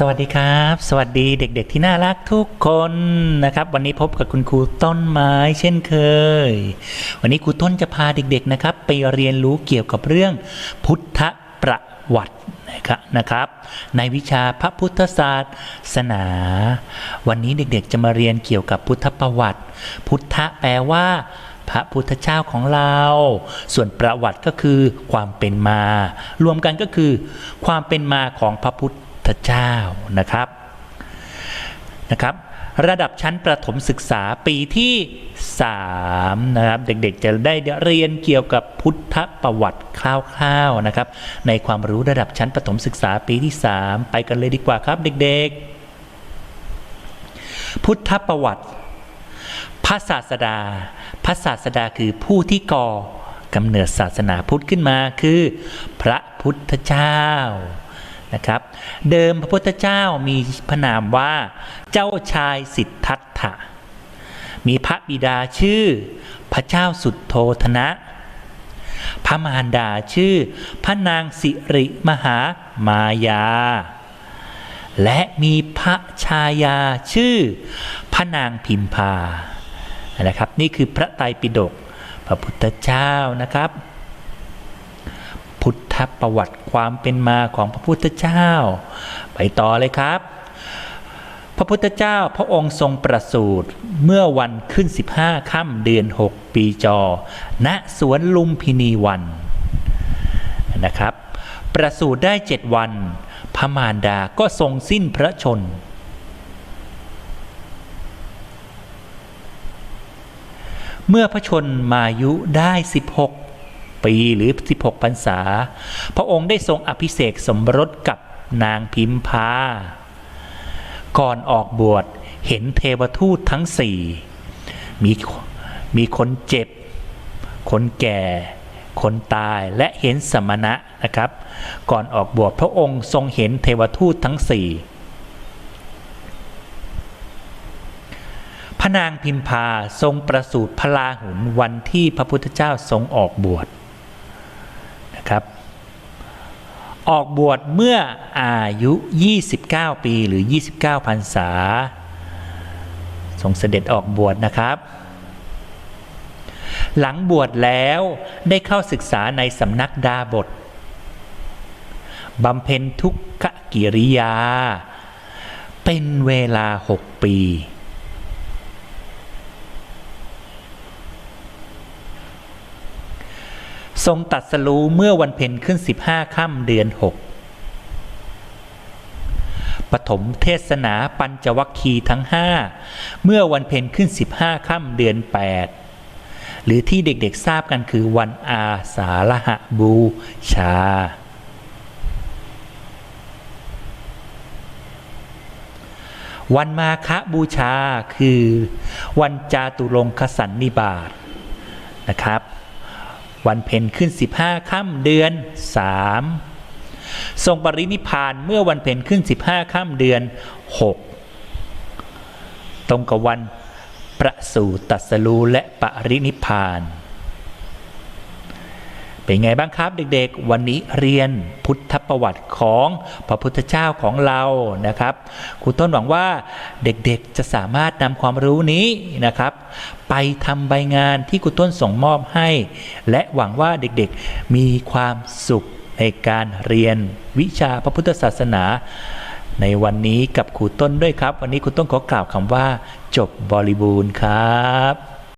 สวัสดีครับ สวัสดีเด็กๆที่น่ารักทุกคนนะครับ วันนี้พบกับคุณครูต้นไม้เช่นเคย วันนี้ครูต้นจะพาเด็กๆนะครับ ไปเรียนรู้เกี่ยวกับเรื่องพุทธประวัตินะครับนะครับ ในวิชาพระพุทธศาสนา วันนี้เด็กๆจะมาเรียนเกี่ยวกับพุทธประวัติ พุทธะแปลว่าพระพุทธเจ้าของเรา ส่วนประวัติก็คือความเป็นมา รวมกันก็คือ ความเป็นมาของพระพุทธ เจ้านะครับนะครับ ระดับชั้นประถมศึกษาปีที่ 3 นะครับ เด็กๆจะได้เรียนเกี่ยวกับพุทธประวัติคร่าวๆนะครับ ในความรู้ระดับชั้นประถมศึกษาปีที่ 3 ไปกันเลยดีกว่าครับเด็กๆ พุทธประวัติพระศาสดา พระศาสดาคือผู้ที่ก่อกำเนิดศาสนาพุทธขึ้นมาคือ พระพุทธเจ้า นะครับ เดิมพระพุทธเจ้ามีพระนามว่า เจ้าชายสิทธัตถะ มีพระบิดาชื่อ พระเจ้าสุดโทธนะ พระมารดาชื่อ พระนางสิริมหามายา และมีพระชายาชื่อ พระนางพิมพานะครับ นี่คือพระไตรปิฎกพระพุทธเจ้านะครับ พุทธประวัติความเป็นมาของพระพุทธเจ้า ไปต่อเลยครับ พระพุทธเจ้าพระองค์ทรงประสูติเมื่อวันขึ้น 15ค่ำเดือน 6 ปีจอ ณสวนลุมพินีวันนะครับ ประสูติได้เจ็ดวัน พระมารดาก็ทรงสิ้นพระชนเมื่อพระชนมายุได้ 16 ปีหรือ 16พรรษา พระองค์ได้ทรงอภิเษกสมรสกับนางพิมพา ก่อนออกบวชเห็นเทวทูตทั้งสี่มีมีคนเจ็บ คนแก่ คนตายและเห็นสมณะนะครับ ก่อนออกบวชพระองค์ทรงเห็นเทวทูตทั้งสี่พระนางพิมพาทรงประสูติพระลาหุนวันที่พระพุทธเจ้าทรงออกบวชนะครับ ออกบวชเมื่ออายุ 29 ปีหรือ 29พรรษาทรงเสด็จออกบวชนะครับ หลังบวชแล้วได้เข้าศึกษาในสำนักดาบทบำเพ็ญทุกขกิริยา เป็นเวลาหกปี ทรงตัดสรู้เมื่อวันเพ็ญขึ้น 15ค่ำเดือน 6 ปฐมเทศนาปัญจวัคคีทั้ง 5 เมื่อวันเพ็ญขึ้น 15ค่ำเดือน 8 หรือที่เด็กๆทราบกันคือวันอาสาฬหบูชา วันมาฆบูชาคือวันจาตุรงคสันนิบาตนะครับ วันเพ็ญขึ้น 15ค่ำเดือน 3 ทรงปรินิพพานเมื่อวันเพ็ญขึ้น 15ค่ำเดือน 6 ตรงกับวันประสูติตรัสรู้และปรินิพพาน เป็นไงบ้างครับเด็กๆ วันนี้เรียนพุทธประวัติของพระพุทธเจ้าของเรานะครับครูต้นหวังว่าเด็กๆจะสามารถนำความรู้นี้นะครับ ไปทำใบงานที่ครูต้นส่งมอบให้ และหวังว่าเด็กๆมีความสุขในการเรียนวิชาพระพุทธศาสนา ในวันนี้กับครูต้นด้วยครับ วันนี้ครูต้นขอกล่าวคำว่า จบบริบูรณ์ครับ